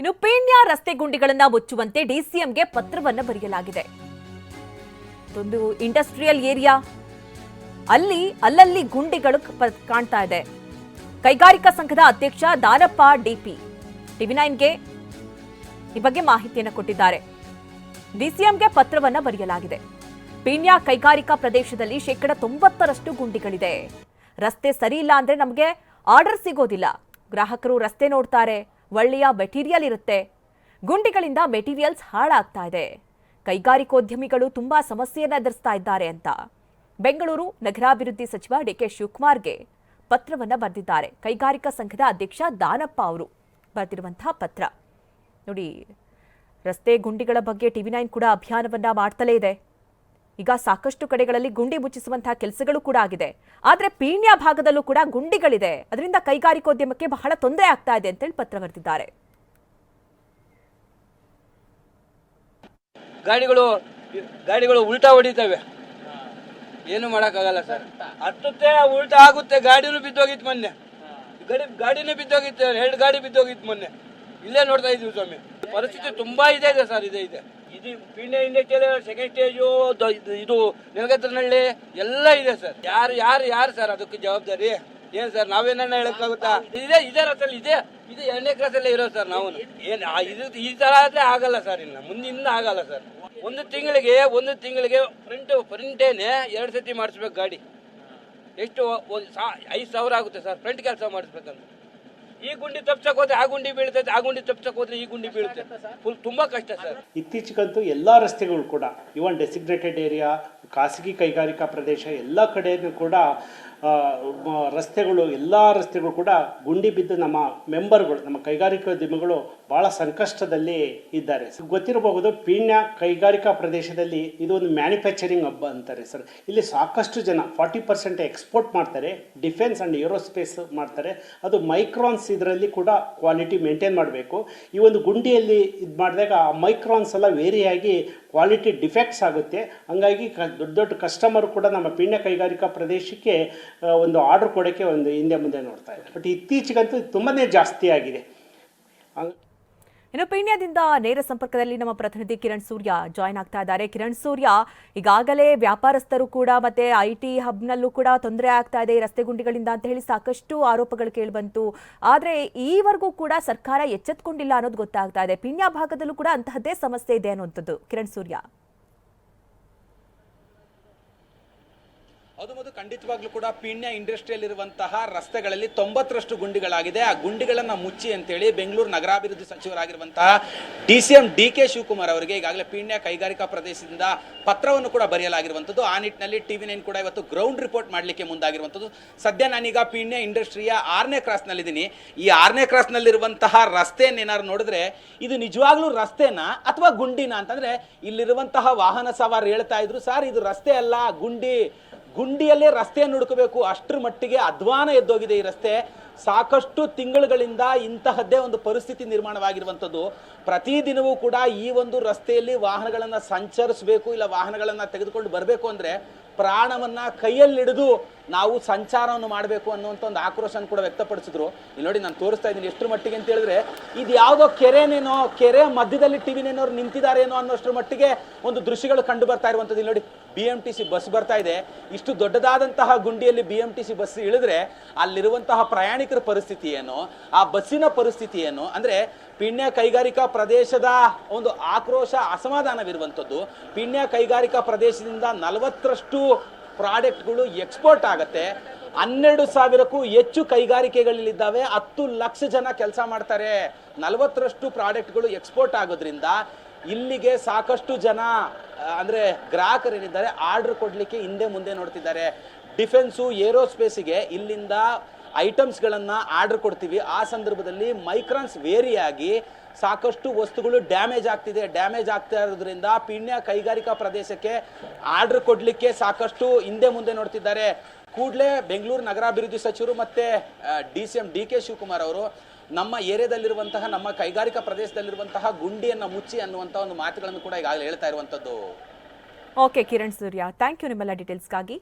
ಇನ್ನು ಪೇಣ್ಯ ರಸ್ತೆ ಗುಂಡಿಗಳನ್ನ ಮುಚ್ಚುವಂತೆ ಡಿಸಿಎಂಗೆ ಪತ್ರವನ್ನ ಬರೆಯಲಾಗಿದೆ. ಇದೊಂದು ಇಂಡಸ್ಟ್ರಿಯಲ್ ಏರಿಯಾ. ಅಲ್ಲಿ, ಅಲ್ಲಲ್ಲಿ ಗುಂಡಿಗಳು ಕಾಣ್ತಾ ಇದೆ. ಕೈಗಾರಿಕಾ ಸಂಘದ ಅಧ್ಯಕ್ಷ ದಾನಪ್ಪ ಡಿಪಿ. ಟಿವಿ ನೈನ್ಗೆ ಈ ಬಗ್ಗೆ ಮಾಹಿತಿಯನ್ನು ಕೊಟ್ಟಿದ್ದಾರೆ. ಡಿಸಿಎಂಗೆ ಪತ್ರವನ್ನ ಬರೆಯಲಾಗಿದೆ. ಪೀಣ್ಯ ಕೈಗಾರಿಕಾ ಪ್ರದೇಶದಲ್ಲಿ ಶೇಕಡ ತೊಂಬತ್ತರಷ್ಟು ಗುಂಡಿಗಳಿದೆ. ರಸ್ತೆ ಸರಿ ಇಲ್ಲ ಅಂದ್ರೆ ನಮಗೆ ಆರ್ಡರ್ ಸಿಗೋದಿಲ್ಲ. ಗ್ರಾಹಕರು ರಸ್ತೆ ನೋಡ್ತಾರೆ. ಒಳ್ಳೆಯ ಮೆಟೀರಿಯಲ್ ಇರುತ್ತೆ. ಗುಂಡಿಗಳಿಂದ ಮೆಟೀರಿಯಲ್ಸ್ ಹಾಳಾಗ್ತಾ ಇದೆ. ಕೈಗಾರಿಕೋದ್ಯಮಿಗಳು ತುಂಬಾ ಸಮಸ್ಯೆಯನ್ನು ಎದುರಿಸ್ತಾ ಇದ್ದಾರೆ ಅಂತ. ಬೆಂಗಳೂರು ನಗರಾಭಿವೃದ್ಧಿ ಸಚಿವ ಡಿಕೆ ಶಿವಕುಮಾರ್ಗೆ ಪತ್ರವನ್ನ ಬರೆದಿದ್ದಾರೆ. ಕೈಗಾರಿಕಾ ಸಂಘದ ಅಧ್ಯಕ್ಷ ದಾನಪ್ಪ ಅವರು ಬರೆದಿರುವಂತಹ ಪತ್ರ. ನೋಡಿ, ರಸ್ತೆ ಗುಂಡಿಗಳ ಬಗ್ಗೆ ಟಿವಿ ನೈನ್ ಕೂಡ ಅಭಿಯಾನವನ್ನ ಮಾಡ್ತಲೇ ಇದೆ. ಈಗ ಸಾಕಷ್ಟು ಕಡೆಗಳಲ್ಲಿ ಗುಂಡಿ ಮುಚ್ಚಿಸುವಂತಹ ಕೆಲಸಗಳು ಕೂಡ ಆಗಿದೆ. ಆದ್ರೆ ಪೀಣ್ಯ ಭಾಗದಲ್ಲೂ ಕೂಡ ಗುಂಡಿಗಳಿದೆ. ಅದರಿಂದ ಕೈಗಾರಿಕೋದ್ಯಮಕ್ಕೆ ಬಹಳ ತೊಂದರೆ ಆಗ್ತಾ ಇದೆ ಅಂತೇಳಿ ಪತ್ರ ಬರೆದಿದ್ದಾರೆ. ಗಾಡಿಗಳು ಗಾಡಿಗಳು ಉಲ್ಟಾ ಹೊಡಿತವೆ. ಏನು ಮಾಡೋಕ್ಕಾಗಲ್ಲ ಸರ್. ಹತ್ತುತ್ತೆ ಉಲ್ಟಾ ಆಗುತ್ತೆ. ಗಾಡಿನೂ ಬಿದ್ದೋಗಿತ್ತು ಮೊನ್ನೆ. ಗಾಡಿ, ಗಾಡಿನೇ ಬಿದ್ದೋಗಿತ್ತು. ಎರಡು ಗಾಡಿ ಬಿದ್ದೋಗಿತ್ತು ಮೊನ್ನೆ. ಇಲ್ಲೇ ನೋಡ್ತಾ ಇದೀವಿ ಸ್ವಾಮಿ. ಪರಿಸ್ಥಿತಿ ತುಂಬಾ ಇದೆ ಇದೆ ಸರ್ ಇದೆ ಇದೆ. ಇದು ಪೀಣ್ಯ ಇಂಡಸ್ಟ್ರಿಯಲ್ ಸೆಕೆಂಡ್ ಸ್ಟೇಜು ಇದು ನೆಲಗತ್ತನಹಳ್ಳಿ ಎಲ್ಲ ಇದೆ ಸರ್. ಯಾರು ಯಾರು ಯಾರು ಸರ್ ಅದಕ್ಕೆ ಜವಾಬ್ದಾರಿ? ಏನ್ ಸರ್ ನಾವೇನನ್ನ ಹೇಳಕ್ಕಾಗುತ್ತಾ? ಇದೆ ಇದೇ ರಸ್ತೆಯಲ್ಲಿ ಇದೆ. ಇದು ಎರಡನೇ ಕ್ಲಾಸಲ್ಲೇ ಇರೋದು ಸರ್ ನಾವು. ಏನ್ ಇದು ಈ ತರ ಆದ್ರೆ ಆಗಲ್ಲ ಸರ್ ಇನ್ನು. ಮುಂದಿನ ಆಗಲ್ಲ ಸರ್. ಒಂದು ತಿಂಗಳಿಗೆ ಒಂದು ತಿಂಗಳಿಗೆ ಪ್ರಿಂಟ್ ಪ್ರಿಂಟೇನೆ ಎರಡು ಸತಿ ಮಾಡಿಸ್ಬೇಕು ಗಾಡಿ. ಎಷ್ಟು ಐದು ಸಾವಿರ ಆಗುತ್ತೆ ಸರ್. ಫ್ರಂಟ್ ಕೆಲಸ ಮಾಡಿಸ್ಬೇಕಂತ ಈ ಗುಂಡಿ ತಪ್ಸಕ್ ಹೋದ್ರೆ ಆ ಗುಂಡಿ ಬೀಳ್ತೈತೆ, ಆ ಗುಂಡಿ ತಪ್ಸಕ್ ಹೋದ್ರೆ ಈ ಗುಂಡಿ ಬೀಳುತ್ತೆ. ಫುಲ್ ತುಂಬಾ ಕಷ್ಟ ಸರ್. ಇತ್ತೀಚೆಗಂತೂ ಎಲ್ಲ ರಸ್ತೆಗಳು ಕೂಡ ಇವನ್ ಡೆಸಿಗ್ನೇಟೆಡ್ ಏರಿಯಾ ಖಾಸಗಿ ಕೈಗಾರಿಕಾ ಪ್ರದೇಶ, ಎಲ್ಲ ಕಡೆಯೂ ಕೂಡ ರಸ್ತೆಗಳು, ಎಲ್ಲ ರಸ್ತೆಗಳು ಕೂಡ ಗುಂಡಿ ಬಿದ್ದು ನಮ್ಮ ಮೆಂಬರ್ಗಳು, ನಮ್ಮ ಕೈಗಾರಿಕೋದ್ಯಮಿಗಳು ಭಾಳ ಸಂಕಷ್ಟದಲ್ಲಿ ಇದ್ದಾರೆ. ಗೊತ್ತಿರಬಹುದು, ಪೀಣ್ಯ ಕೈಗಾರಿಕಾ ಪ್ರದೇಶದಲ್ಲಿ ಇದು ಒಂದು ಮ್ಯಾನುಫ್ಯಾಕ್ಚರಿಂಗ್ ಹಬ್ಬ ಅಂತಾರೆ ಸರ್. ಇಲ್ಲಿ ಸಾಕಷ್ಟು ಜನ ಫಾರ್ಟಿ ಪರ್ಸೆಂಟ್ ಎಕ್ಸ್ಪೋರ್ಟ್ ಮಾಡ್ತಾರೆ ಡಿಫೆನ್ಸ್ ಆ್ಯಂಡ್ ಏರೋಸ್ಪೇಸ್ ಮಾಡ್ತಾರೆ. ಅದು ಮೈಕ್ರಾನ್ಸ್ ಇದರಲ್ಲಿ ಕೂಡ ಕ್ವಾಲಿಟಿ ಮೇಂಟೈನ್ ಮಾಡಬೇಕು. ಈ ಒಂದು ಗುಂಡಿಯಲ್ಲಿ ಇದು ಮಾಡಿದಾಗ ಆ ಮೈಕ್ರಾನ್ಸ್ ಎಲ್ಲ ವೇರಿ ಆಗಿ ಕ್ವಾಲಿಟಿ ಡಿಫೆಕ್ಟ್ಸ್ ಆಗುತ್ತೆ. ಹಂಗಾಗಿ ಕ, ದೊಡ್ಡ ದೊಡ್ಡ ಕಸ್ಟಮರ್ ಕೂಡ ನಮ್ಮ ಪೀಣ್ಯ ಕೈಗಾರಿಕಾ ಪ್ರದೇಶಕ್ಕೆ ಒಂದು ಆರ್ಡ್ರ್ ಕೊಡೋಕ್ಕೆ ಒಂದು ಹಿಂದೆ ಮುಂದೆ ನೋಡ್ತಾ ಇದ್ದಾರೆ. ಬಟ್ ಇತ್ತೀಚೆಗಂತೂ ತುಂಬಾ ಜಾಸ್ತಿ ಆಗಿದೆ. ಇನ್ನು ಪೀಣ್ಯದಿಂದ ನೇರ ಸಂಪರ್ಕದಲ್ಲಿ ನಮ್ಮ ಪ್ರತಿನಿಧಿ ಕಿರಣ್ ಸೂರ್ಯ ಜಾಯ್ನ್ ಆಗ್ತಾ ಇದ್ದಾರೆ. ಕಿರಣ್ ಸೂರ್ಯ, ಈಗಾಗಲೇ ವ್ಯಾಪಾರಸ್ಥರು ಕೂಡ ಮತ್ತೆ ಐ ಟಿ ಹಬ್ನಲ್ಲೂ ಕೂಡ ತೊಂದರೆ ಆಗ್ತಾ ಇದೆ ರಸ್ತೆ ಗುಂಡಿಗಳಿಂದ ಅಂತ ಹೇಳಿ ಸಾಕಷ್ಟು ಆರೋಪಗಳು ಕೇಳಿಬಂತು. ಆದ್ರೆ ಈವರೆಗೂ ಕೂಡ ಸರ್ಕಾರ ಎಚ್ಚೆತ್ಕೊಂಡಿಲ್ಲ ಅನ್ನೋದು ಗೊತ್ತಾಗ್ತಾ ಇದೆ. ಪೀಣ್ಯ ಭಾಗದಲ್ಲೂ ಕೂಡ ಅಂತಹದ್ದೇ ಸಮಸ್ಯೆ ಇದೆ ಅನ್ನುವಂಥದ್ದು. ಕಿರಣ್ ಸೂರ್ಯ. ಅದು ಮೊದಲು ಖಂಡಿತವಾಗ್ಲೂ ಕೂಡ ಪೀಣ್ಯ ಇಂಡಸ್ಟ್ರಿಯಲ್ ಇರುವಂತಹ ರಸ್ತೆಗಳಲ್ಲಿ ತೊಂಬತ್ತರಷ್ಟು ಗುಂಡಿಗಳಾಗಿದೆ. ಆ ಗುಂಡಿಗಳನ್ನ ಮುಚ್ಚಿ ಅಂತೇಳಿ ಬೆಂಗಳೂರು ನಗರಾಭಿವೃದ್ಧಿ ಸಚಿವರಾಗಿರುವಂತಹ D C M D K Shivakumar ಅವರಿಗೆ ಈಗಾಗಲೇ ಪೀಣ್ಯ ಕೈಗಾರಿಕಾ ಪ್ರದೇಶದಿಂದ ಪತ್ರವನ್ನು ಕೂಡ ಬರೆಯಲಾಗಿರುವಂಥದ್ದು. ಆ ನಿಟ್ಟಿನಲ್ಲಿ ಟಿ ವಿ ನೈನ್ ಕೂಡ ಇವತ್ತು ಗ್ರೌಂಡ್ ರಿಪೋರ್ಟ್ ಮಾಡಲಿಕ್ಕೆ ಮುಂದಾಗಿರುವಂಥದ್ದು. ಸದ್ಯ ನಾನೀಗ ಪೀಣ್ಯ ಇಂಡಸ್ಟ್ರಿಯ ಆರನೇ ಕ್ರಾಸ್ನಲ್ಲಿದ್ದೀನಿ. ಈ ಆರನೇ ಕ್ರಾಸ್ನಲ್ಲಿರುವಂತಹ ರಸ್ತೆಯನ್ನೇನಾದ್ರು ನೋಡಿದ್ರೆ ಇದು ನಿಜವಾಗ್ಲೂ ರಸ್ತೆನಾ ಅಥವಾ ಗುಂಡಿನ ಅಂತಂದ್ರೆ ಇಲ್ಲಿರುವಂತಹ ವಾಹನ ಸವಾರ ಹೇಳ್ತಾ ಇದ್ರು, ಸರ್, ಇದು ರಸ್ತೆ ಅಲ್ಲ, ಗುಂಡಿ ಗುಂಡಿಯಲ್ಲೇ ರಸ್ತೆಯನ್ನು ಹುಡುಕಬೇಕು. ಅಷ್ಟರ ಮಟ್ಟಿಗೆ ಅಧ್ವಾನ ಎದ್ದೋಗಿದೆ ಈ ರಸ್ತೆ. ಸಾಕಷ್ಟು ತಿಂಗಳುಗಳಿಂದ ಇಂತಹದ್ದೇ ಒಂದು ಪರಿಸ್ಥಿತಿ ನಿರ್ಮಾಣವಾಗಿರುವಂಥದ್ದು. ಪ್ರತಿದಿನವೂ ಕೂಡ ಈ ಒಂದು ರಸ್ತೆಯಲ್ಲಿ ವಾಹನಗಳನ್ನು ಸಂಚರಿಸಬೇಕು ಇಲ್ಲ ವಾಹನಗಳನ್ನು ತೆಗೆದುಕೊಂಡು ಬರಬೇಕು ಅಂದರೆ ಪ್ರಾಣವನ್ನು ಕೈಯಲ್ಲಿಡಿದು ನಾವು ಸಂಚಾರವನ್ನು ಮಾಡಬೇಕು ಅನ್ನುವಂಥ ಒಂದು ಆಕ್ರೋಶನ ಕೂಡ ವ್ಯಕ್ತಪಡಿಸಿದ್ರು. ಇಲ್ಲಿ ನೋಡಿ ನಾನು ತೋರಿಸ್ತಾ ಇದ್ದೀನಿ ಎಷ್ಟು ಮಟ್ಟಿಗೆ ಅಂತ ಹೇಳಿದ್ರೆ, ಇದು ಯಾವುದೋ ಕೆರೆನೇನೋ, ಕೆರೆ ಮಧ್ಯದಲ್ಲಿ ಟಿವಿನೇನೋರು ನಿಂತಿದ್ದಾರೇನೋ ಅನ್ನೋಷ್ಟರ ಮಟ್ಟಿಗೆ ಒಂದು ದೃಶ್ಯಗಳು ಕಂಡು ಬರ್ತಾ ಇರುವಂಥದ್ದು. ಇಲ್ಲಿ ನೋಡಿ B M T C bus ಬರ್ತಾ ಇದೆ. ಇಷ್ಟು ದೊಡ್ಡದಾದಂತಹ ಗುಂಡಿಯಲ್ಲಿ B M T C bus ಇಳಿದ್ರೆ ಅಲ್ಲಿರುವಂತಹ ಪ್ರಯಾಣಿಕರ ಪರಿಸ್ಥಿತಿ ಏನು? ಆ ಬಸ್ಸಿನ ಪರಿಸ್ಥಿತಿ ಏನು? ಅಂದ್ರೆ ಪಿಣ್ಯ ಕೈಗಾರಿಕಾ ಪ್ರದೇಶದ ಒಂದು ಆಕ್ರೋಶ, ಅಸಮಾಧಾನವಿರುವಂಥದ್ದು. ಪಿಣ್ಯ ಕೈಗಾರಿಕಾ ಪ್ರದೇಶದಿಂದ ನಲವತ್ತರಷ್ಟು ಪ್ರಾಡಕ್ಟ್ಗಳು ಎಕ್ಸ್ಪೋರ್ಟ್ ಆಗುತ್ತೆ. ಹನ್ನೆರಡು ಸಾವಿರಕ್ಕೂ ಹೆಚ್ಚು ಕೈಗಾರಿಕೆಗಳಿದ್ದಾವೆ ಹತ್ತು ಲಕ್ಷ ಜನ ಕೆಲಸ ಮಾಡ್ತಾರೆ. ನಲವತ್ತರಷ್ಟು ಪ್ರಾಡಕ್ಟ್ಗಳು ಎಕ್ಸ್ಪೋರ್ಟ್ ಆಗೋದ್ರಿಂದ ಇಲ್ಲಿಗೆ ಸಾಕಷ್ಟು ಜನ ಅಂದರೆ ಗ್ರಾಹಕರೇನಿದ್ದಾರೆ, ಆರ್ಡರ್ ಕೊಡ್ಲಿಕ್ಕೆ ಹಿಂದೆ ಮುಂದೆ ನೋಡ್ತಿದ್ದಾರೆ. ಡಿಫೆನ್ಸು, ಏರೋಸ್ಪೇಸಿಗೆ ಇಲ್ಲಿಂದ ಐಟಮ್ಸ್ಗಳನ್ನು ಆರ್ಡರ್ ಕೊಡ್ತೀವಿ. ಆ ಸಂದರ್ಭದಲ್ಲಿ ಮೈಕ್ರಾನ್ಸ್ ವೇರಿಯಾಗಿ ಸಾಕಷ್ಟು ವಸ್ತುಗಳು ಡ್ಯಾಮೇಜ್ ಆಗ್ತಿದೆ. ಡ್ಯಾಮೇಜ್ ಆಗ್ತಾ ಇರೋದ್ರಿಂದ ಪೀಣ್ಯ ಕೈಗಾರಿಕಾ ಪ್ರದೇಶಕ್ಕೆ ಆರ್ಡರ್ ಕೊಡಲಿಕ್ಕೆ ಸಾಕಷ್ಟು ಹಿಂದೆ ಮುಂದೆ ನೋಡ್ತಿದ್ದಾರೆ. ಕೂಡಲೇ ಬೆಂಗಳೂರು ನಗರಾಭಿವೃದ್ಧಿ ಸಚಿವರು ಮತ್ತೆ D C M D K Shivakumar ಅವರು ನಮ್ಮ ಏರಿಯಾದಲ್ಲಿರುವಂತಹ, ನಮ್ಮ ಕೈಗಾರಿಕಾ ಪ್ರದೇಶದಲ್ಲಿರುವಂತಹ ಗುಂಡಿಯನ್ನು ಮುಚ್ಚಿ ಅನ್ನುವಂಥ ಒಂದು ಮಾತುಗಳನ್ನು ಕೂಡ ಈಗಾಗಲೇ ಹೇಳ್ತಾ ಇರುವಂಥದ್ದು okay Kiran Surya. Thank you ನಿಮ್ಮೆಲ್ಲ ಡೀಟೇಲ್ಸ್ಗಾಗಿ